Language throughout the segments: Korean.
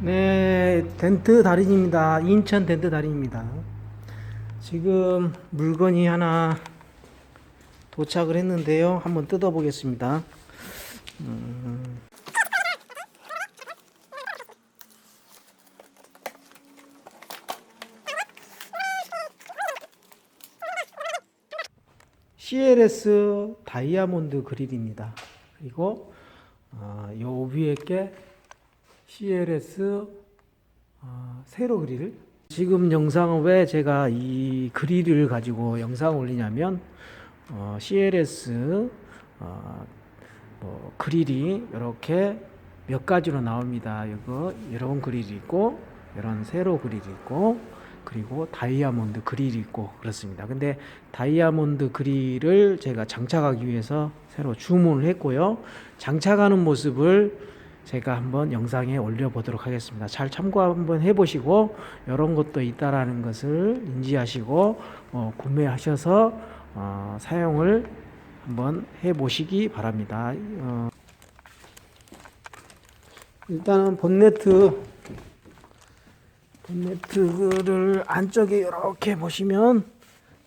네, 덴트 달인입니다. 인천 덴트 달인입니다. 지금 물건이 하나 도착을 했는데요. 한번 뜯어보겠습니다. 음. CLS 다이아몬드 그릴입니다. 그리고 어, 요 위에 게 CLS 어, 세로 그릴. 지금 영상은 왜 제가 이 그릴을 가지고 영상 올리냐면 어, CLS 어, 뭐 그릴이 이렇게 몇 가지로 나옵니다. 이거 이런 그릴이 있고 이런 세로 그릴이 있고 그리고 다이아몬드 그릴이 있고 그렇습니다. 근데 다이아몬드 그릴을 제가 장착하기 위해서 새로 주문을 했고요. 장착하는 모습을 제가 한번 영상에 올려보도록 하겠습니다. 잘 참고 한번 해보시고 이런 것도 있다라는 것을 인지하시고 어, 구매하셔서 어, 사용을 한번 해보시기 바랍니다. 어, 일단은 본네트 본네트를 안쪽에 이렇게 보시면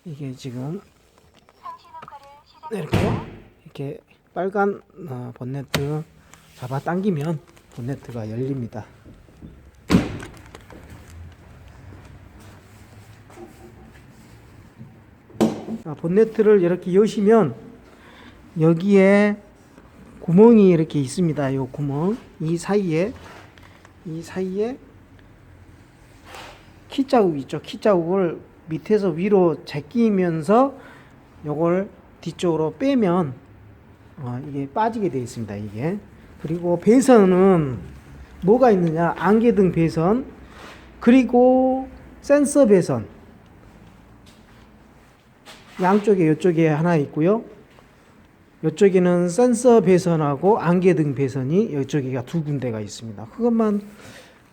이게 지금 이렇게 이렇게 빨간 어, 본네트 잡아 당기면 본네트가 열립니다. 자, 본네트를 이렇게 여시면 여기에 구멍이 이렇게 있습니다. 이 구멍 이 사이에 이 사이에 키 자국 있죠. 키 자국을 밑에서 위로 제끼면서 요걸 뒤쪽으로 빼면 어, 이게 빠지게 되어 있습니다. 이게 그리고 배선은 뭐가 있느냐? 안개등 배선 그리고 센서 배선 양쪽에 이쪽에 하나 있고요. 이쪽에는 센서 배선하고 안개등 배선이 이쪽에가 두 군데가 있습니다. 그것만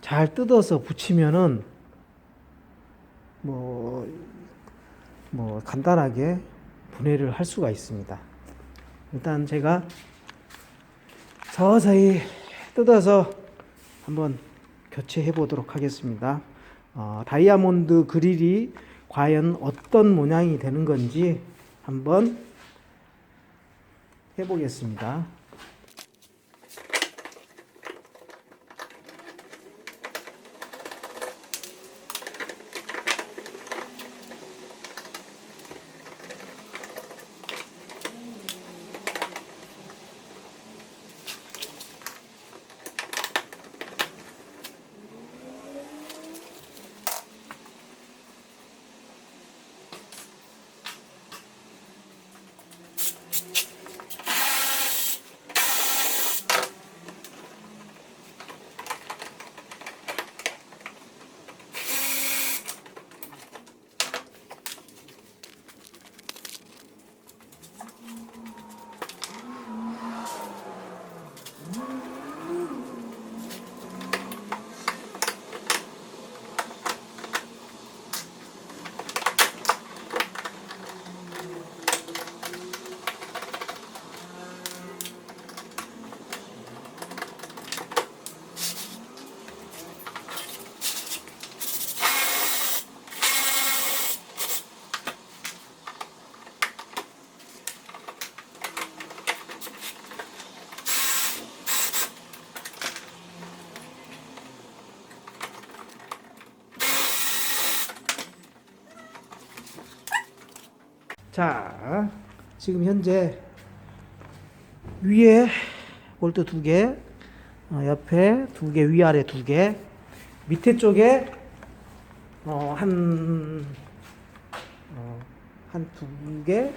잘 뜯어서 붙이면은 뭐, 뭐 간단하게 분해를 할 수가 있습니다. 일단 제가 서서히 뜯어서 한번 교체해 보도록 하겠습니다. 어, 다이아몬드 그릴이 과연 어떤 모양이 되는 건지 한번 해보겠습니다. 자, 지금 현재 위에 볼트 두 개, 어, 옆에 두 개, 위아래 두 개, 밑에 쪽에 어, 한, 어, 한두 개,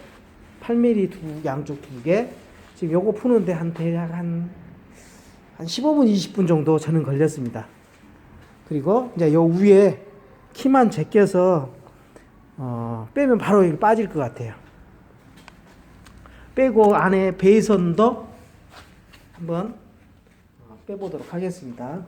8mm 두, 양쪽 두 개. 지금 요거 푸는데 한 대략 한, 한 15분, 20분 정도 저는 걸렸습니다. 그리고 이제 요 위에 키만 제껴서 어, 빼면 바로 이게 빠질 것 같아요. 빼고 안에 배선도 한번 어, 빼보도록 하겠습니다.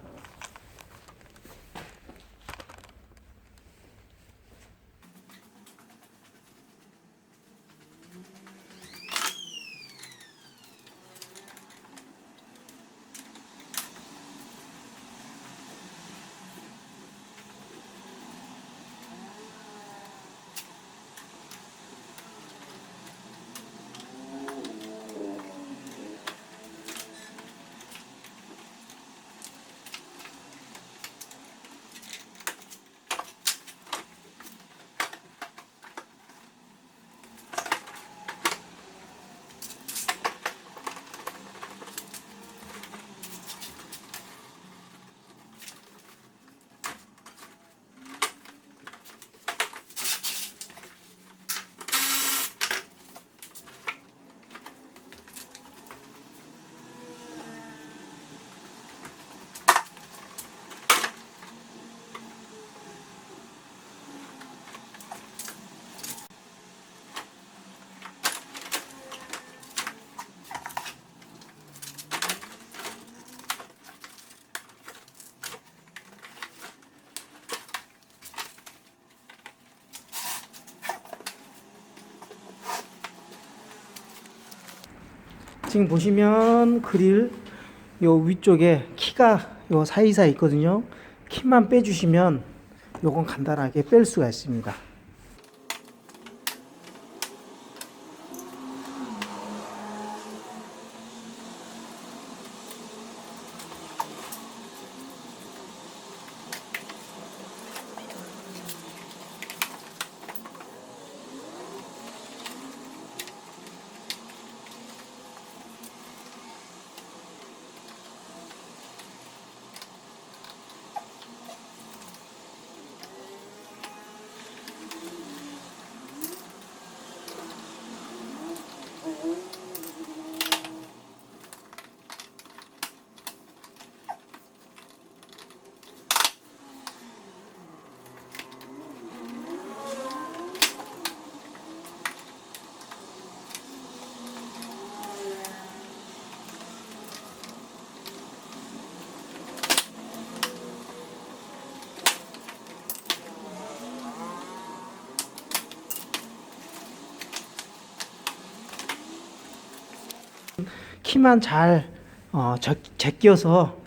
지금 보시면 그릴 요 위쪽에 키가 요 사이사이 있거든요. 키만 빼주시면 요건 간단하게 뺄 수가 있습니다. 키만 잘 어, 제, 제껴서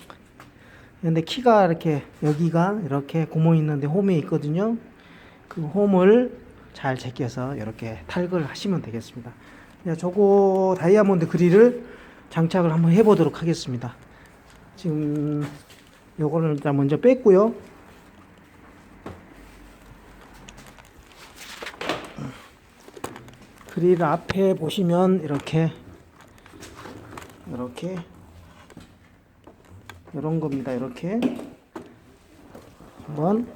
근데 키가 이렇게 여기가 이렇게 구멍 있는데 홈이 있거든요. 그 홈을 잘 제껴서 이렇게 탈거를 하시면 되겠습니다. 네, 저거 다이아몬드 그릴을 장착을 한번 해보도록 하겠습니다. 지금 요거를 일단 먼저 뺐고요. 그릴 앞에 보시면 이렇게 이렇게 이런 겁니다. 이렇게 한번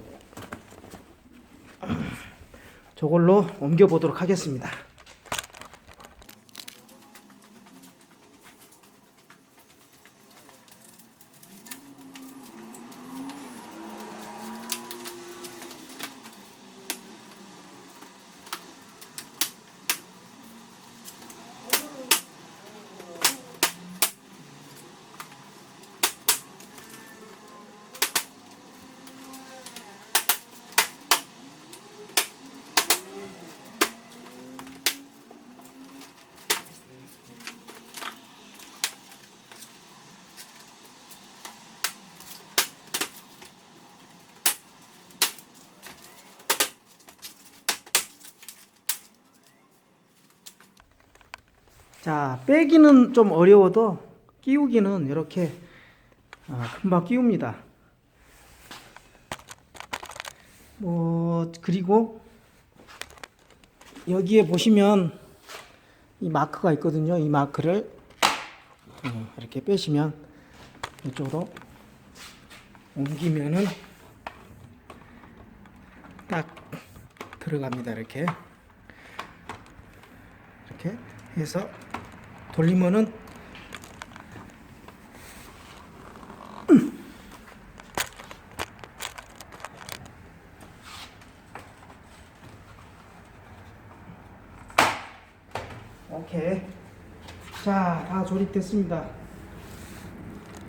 저걸로 옮겨 보도록 하겠습니다. 자, 빼기는 좀 어려워도 끼우기는 이렇게 아, 금방 끼웁니다. 뭐 그리고 여기에 보시면 이 마크가 있거든요. 이 마크를 어, 이렇게 빼시면 이쪽으로 옮기면은 딱 들어갑니다. 이렇게 이렇게 해서 돌리면은 오케이. 자다 조립됐습니다.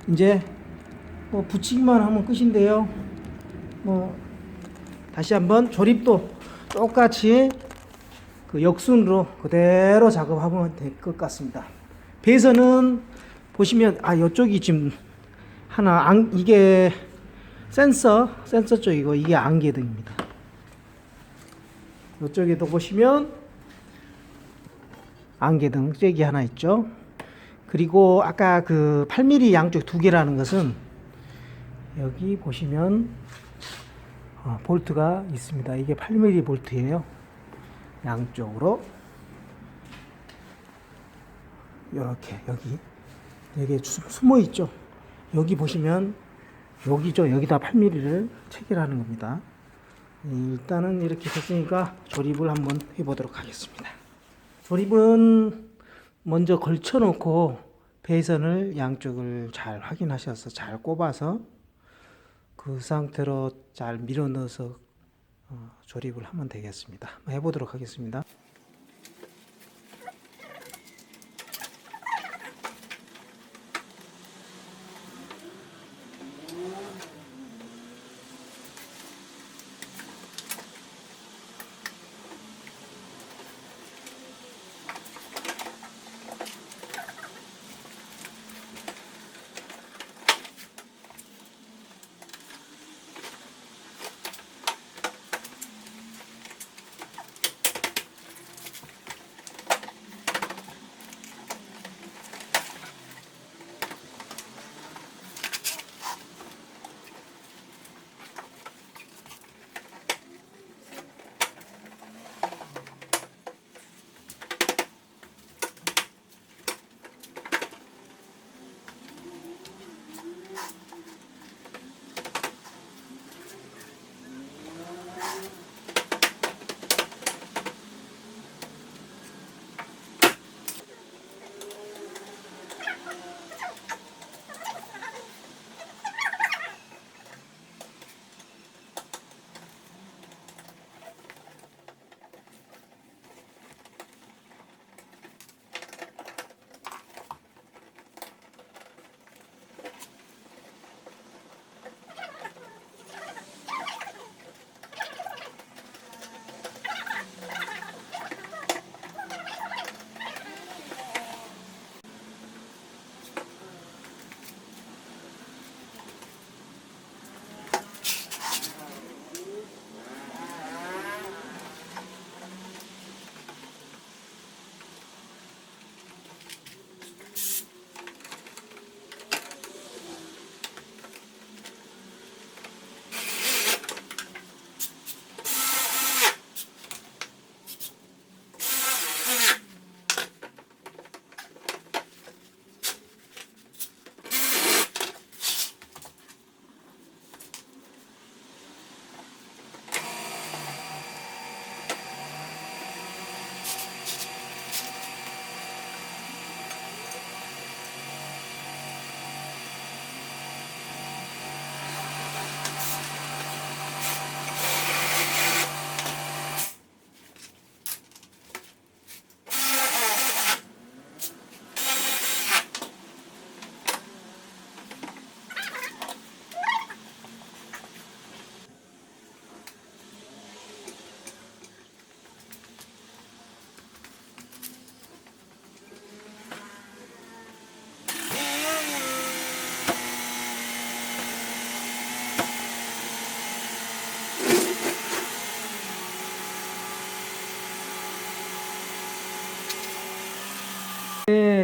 이제 뭐 붙이기만 하면 끝인데요. 뭐 다시 한번 조립도 똑같이 그 역순으로 그대로 작업하면 될 것 같습니다. 배선은 보시면 아 이쪽이 지금 하나 안, 이게 센서 센서 쪽이고 이게 안개등입니다. 이쪽에도 보시면 안개등 잭이 하나 있죠. 그리고 아까 그 8mm 양쪽 두 개라는 것은 여기 보시면 어, 볼트가 있습니다. 이게 8mm 볼트예요. 양쪽으로 이렇게 여기 여기 숨어 있죠. 여기 보시면 여기죠. 여기다 8mm를 체결하는 겁니다. 일단은 이렇게 됐으니까 조립을 한번 해보도록 하겠습니다. 조립은 먼저 걸쳐놓고 배선을 양쪽을 잘 확인하셔서 잘 꼽아서 그 상태로 잘 밀어 넣어서 어, 조립을 하면 되겠습니다. 해보도록 하겠습니다.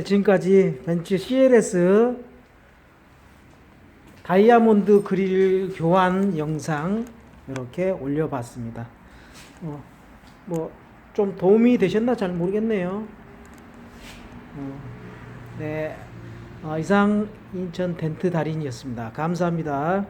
지금까지 벤츠 CLS 다이아몬드 그릴 교환 영상 이렇게 올려봤습니다. 어, 뭐좀 도움이 되셨나 잘 모르겠네요. 어, 네, 어, 이상 인천 덴트 달인이었습니다. 감사합니다.